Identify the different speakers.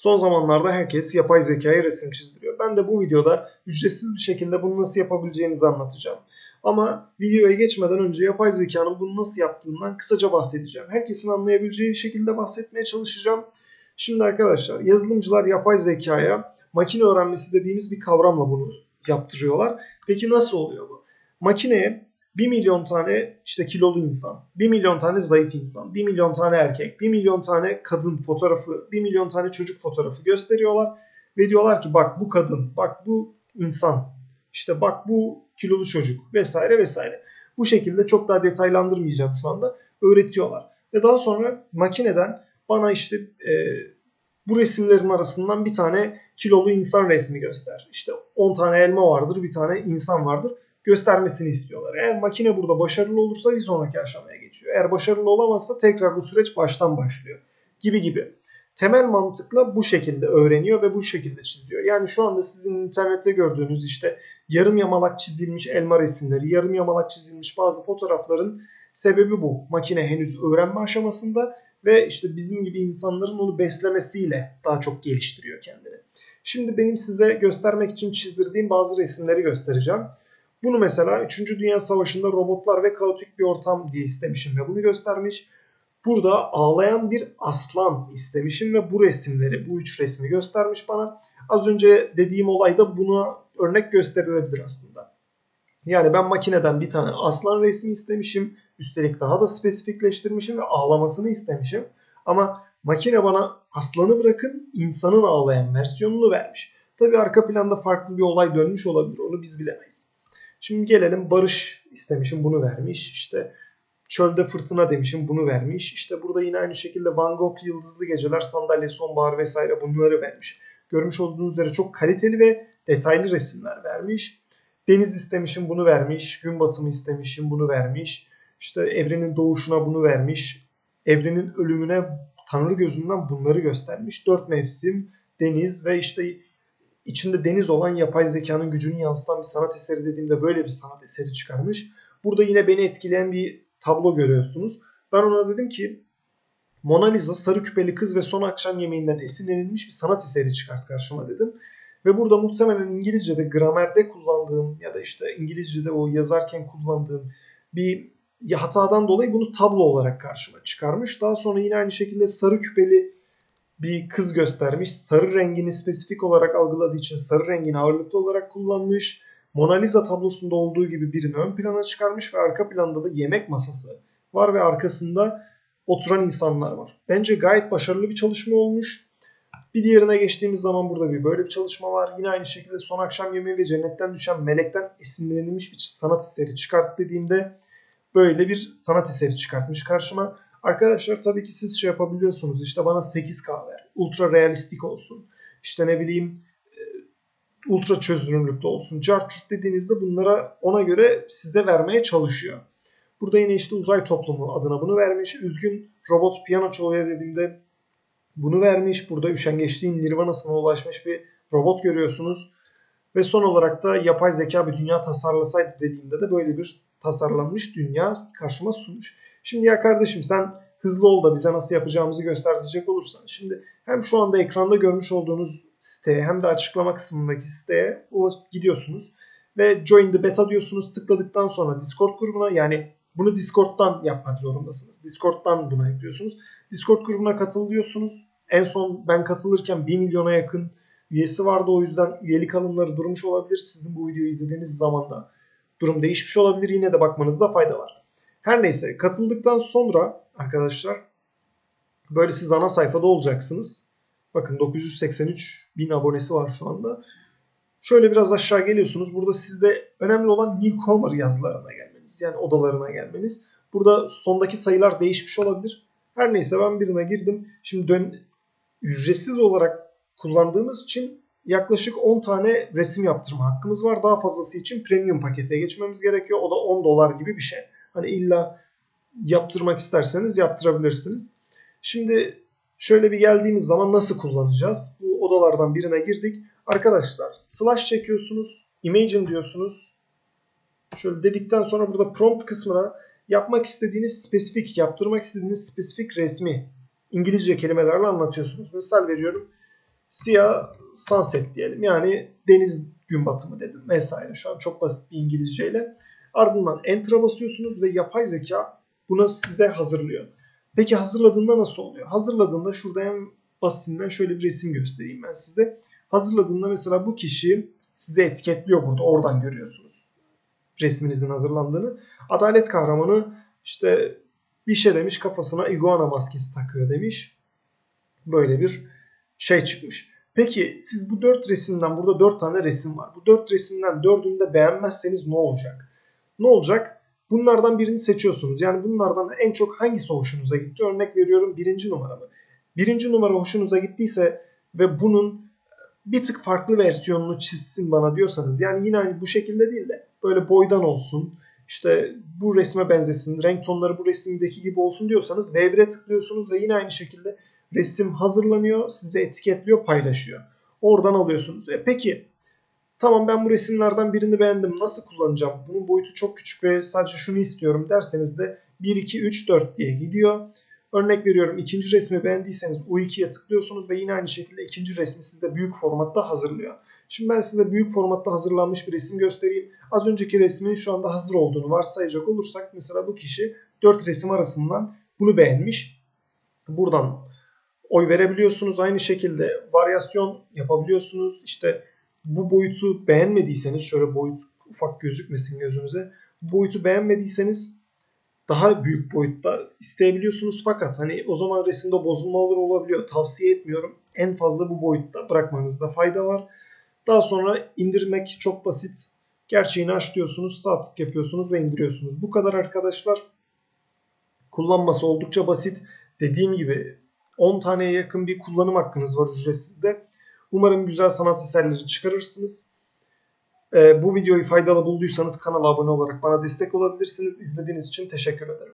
Speaker 1: Son zamanlarda herkes yapay zekaya resim çizdiriyor. Ben de bu videoda ücretsiz bir şekilde bunu nasıl yapabileceğinizi anlatacağım. Ama videoya geçmeden önce yapay zekanın bunu nasıl yaptığından kısaca bahsedeceğim. Herkesin anlayabileceği şekilde bahsetmeye çalışacağım. Şimdi arkadaşlar yazılımcılar yapay zekaya makine öğrenmesi dediğimiz bir kavramla bunu yaptırıyorlar. Peki nasıl oluyor bu? Makineye 1 milyon tane işte kilolu insan, 1 milyon tane zayıf insan, 1 milyon tane erkek, 1 milyon tane kadın fotoğrafı, 1 milyon tane çocuk fotoğrafı gösteriyorlar. Ve diyorlar ki bak bu kadın, bak bu insan, işte bak bu kilolu çocuk vesaire vesaire. Bu şekilde çok daha detaylandırmayacağım şu anda. Öğretiyorlar. Ve daha sonra makineden bana işte e, bu resimlerin arasından bir tane kilolu insan resmi göster. İşte 10 tane elma vardır, bir tane insan vardır göstermesini istiyorlar. Eğer makine burada başarılı olursa bir sonraki aşamaya geçiyor. Eğer başarılı olamazsa tekrar bu süreç baştan başlıyor. Gibi gibi. Temel mantıkla bu şekilde öğreniyor ve bu şekilde çiziyor. Yani şu anda sizin internette gördüğünüz işte yarım yamalak çizilmiş elma resimleri, yarım yamalak çizilmiş bazı fotoğrafların sebebi bu. Makine henüz öğrenme aşamasında ve işte bizim gibi insanların onu beslemesiyle daha çok geliştiriyor kendini. Şimdi benim size göstermek için çizdirdiğim bazı resimleri göstereceğim. Bunu mesela 3. Dünya Savaşı'nda robotlar ve kaotik bir ortam diye istemişim ve bunu göstermiş. Burada ağlayan bir aslan istemişim ve bu resimleri, bu üç resmi göstermiş bana. Az önce dediğim olayda buna örnek gösterilebilir aslında. Yani ben makineden bir tane aslan resmi istemişim. Üstelik daha da spesifikleştirmişim ve ağlamasını istemişim. Ama makine bana aslanı bırakın insanın ağlayan versiyonunu vermiş. Tabi arka planda farklı bir olay dönmüş olabilir. Onu biz bilemeyiz. Şimdi gelelim barış istemişim bunu vermiş. İşte çölde fırtına demişim bunu vermiş. İşte burada yine aynı şekilde Van Gogh Yıldızlı Geceler, Sandalye Sonbahar vesaire bunları vermiş. Görmüş olduğunuz üzere çok kaliteli ve detaylı resimler vermiş. Deniz istemişim bunu vermiş. Gün batımı istemişim bunu vermiş. İşte evrenin doğuşuna bunu vermiş. Evrenin ölümüne Tanrı gözünden bunları göstermiş. Dört mevsim, deniz ve işte içinde deniz olan yapay zekanın gücünü yansıtan bir sanat eseri dediğimde böyle bir sanat eseri çıkarmış. Burada yine beni etkileyen bir tablo görüyorsunuz. Ben ona dedim ki Mona Lisa, Sarı Küpeli Kız ve Son Akşam Yemeğinden esinlenilmiş bir sanat eseri çıkart karşıma dedim. Ve burada muhtemelen İngilizce'de gramerde kullandığım ya da işte İngilizce'de o yazarken kullandığım bir hatadan dolayı bunu tablo olarak karşıma çıkarmış. Daha sonra yine aynı şekilde sarı küpeli bir kız göstermiş. Sarı rengini spesifik olarak algıladığı için sarı rengini ağırlıklı olarak kullanmış. Mona Lisa tablosunda olduğu gibi birini ön plana çıkarmış ve arka planda da yemek masası var ve arkasında oturan insanlar var. Bence gayet başarılı bir çalışma olmuş. Bir diğerine geçtiğimiz zaman burada bir böyle bir çalışma var. Yine aynı şekilde Son Akşam Yemeği ve Cennetten Düşen Melek'ten esinlenilmiş bir sanat eseri çıkart dediğimde böyle bir sanat eseri çıkartmış karşıma. Arkadaşlar tabii ki siz şey yapabiliyorsunuz. İşte bana 8K ver. Ultra realistik olsun. İşte ne bileyim e, ultra çözünürlükte olsun. Cartçurt dediğinizde bunlara ona göre size vermeye çalışıyor. Burada yine işte uzay toplumu adına bunu vermiş. Üzgün robot piyano çalıyor dediğimde bunu vermiş. Burada üşengeçliğin nirvanasına ulaşmış bir robot görüyorsunuz. Ve son olarak da yapay zeka bir dünya tasarlasaydı dediğimde de böyle bir tasarlanmış dünya karşıma sunmuş. Şimdi ya kardeşim sen hızlı ol da bize nasıl yapacağımızı göster diyecek olursan. Şimdi hem şu anda ekranda görmüş olduğunuz siteye hem de açıklama kısmındaki siteye gidiyorsunuz. Ve join the beta diyorsunuz tıkladıktan sonra Discord grubuna yani bunu Discord'dan yapmak zorundasınız. Discord'dan bunu yapıyorsunuz. Discord grubuna katıl diyorsunuz. En son ben katılırken 1 milyona yakın üyesi vardı. O yüzden üyelik alımları durmuş olabilir. Sizin bu videoyu izlediğiniz zaman da durum değişmiş olabilir. Yine de bakmanızda fayda var. Her neyse katıldıktan sonra arkadaşlar böyle siz ana sayfada olacaksınız. Bakın 983 bin abonesi var şu anda. Şöyle biraz aşağı geliyorsunuz. Burada sizde önemli olan newcomer yazılarına gelmeniz. Yani odalarına gelmeniz. Burada sondaki sayılar değişmiş olabilir. Her neyse ben birine girdim. Şimdi dön ücretsiz olarak kullandığımız için yaklaşık 10 tane resim yaptırma hakkımız var. Daha fazlası için premium pakete geçmemiz gerekiyor. O da 10 dolar gibi bir şey. Hani illa yaptırmak isterseniz yaptırabilirsiniz. Şimdi şöyle bir geldiğimiz zaman nasıl kullanacağız? Bu odalardan birine girdik. Arkadaşlar slash çekiyorsunuz. Imagine diyorsunuz. Şöyle dedikten sonra burada prompt kısmına yapmak istediğiniz spesifik, yaptırmak istediğiniz spesifik resmi İngilizce kelimelerle anlatıyorsunuz. Misal veriyorum. siyah sunset diyelim. Yani deniz gün batımı dedim vesaire. Şu an çok basit bir İngilizceyle. Ardından Enter'a basıyorsunuz ve yapay zeka bunu size hazırlıyor. Peki hazırladığında nasıl oluyor? Hazırladığında şurada en basitinden şöyle bir resim göstereyim ben size. Hazırladığında mesela bu kişi size etiketliyor burada. Oradan görüyorsunuz resminizin hazırlandığını. Adalet kahramanı işte bir şey demiş kafasına iguana maskesi takıyor demiş. Böyle bir şey çıkmış. Peki siz bu dört resimden burada dört tane resim var. Bu dört resimden dördünü de beğenmezseniz ne olacak? Ne olacak? Bunlardan birini seçiyorsunuz. Yani bunlardan en çok hangisi hoşunuza gitti? Örnek veriyorum birinci numara mı? Birinci numara hoşunuza gittiyse ve bunun bir tık farklı versiyonunu çizsin bana diyorsanız yani yine aynı bu şekilde değil de böyle boydan olsun işte bu resme benzesin renk tonları bu resimdeki gibi olsun diyorsanız V1'e tıklıyorsunuz ve yine aynı şekilde resim hazırlanıyor size etiketliyor paylaşıyor. Oradan alıyorsunuz. E peki tamam ben bu resimlerden birini beğendim nasıl kullanacağım? Bunun boyutu çok küçük ve sadece şunu istiyorum derseniz de 1, 2, 3, 4 diye gidiyor. Örnek veriyorum ikinci resmi beğendiyseniz U2'ye tıklıyorsunuz ve yine aynı şekilde ikinci resmi size büyük formatta hazırlıyor. Şimdi ben size büyük formatta hazırlanmış bir resim göstereyim. Az önceki resmin şu anda hazır olduğunu varsayacak olursak mesela bu kişi 4 resim arasından bunu beğenmiş. Buradan oy verebiliyorsunuz. Aynı şekilde varyasyon yapabiliyorsunuz. İşte bu boyutu beğenmediyseniz şöyle boyut ufak gözükmesin gözünüze. Bu boyutu beğenmediyseniz daha büyük boyutta isteyebiliyorsunuz fakat hani o zaman resimde bozulmalar olabiliyor. Tavsiye etmiyorum. En fazla bu boyutta bırakmanızda fayda var. Daha sonra indirmek çok basit. Gerçeğini aç diyorsunuz, sağ tık yapıyorsunuz ve indiriyorsunuz. Bu kadar arkadaşlar. Kullanması oldukça basit. Dediğim gibi 10 taneye yakın bir kullanım hakkınız var ücretsizde. Umarım güzel sanat eserleri çıkarırsınız. Ee, bu videoyu faydalı bulduysanız kanala abone olarak bana destek olabilirsiniz. İzlediğiniz için teşekkür ederim.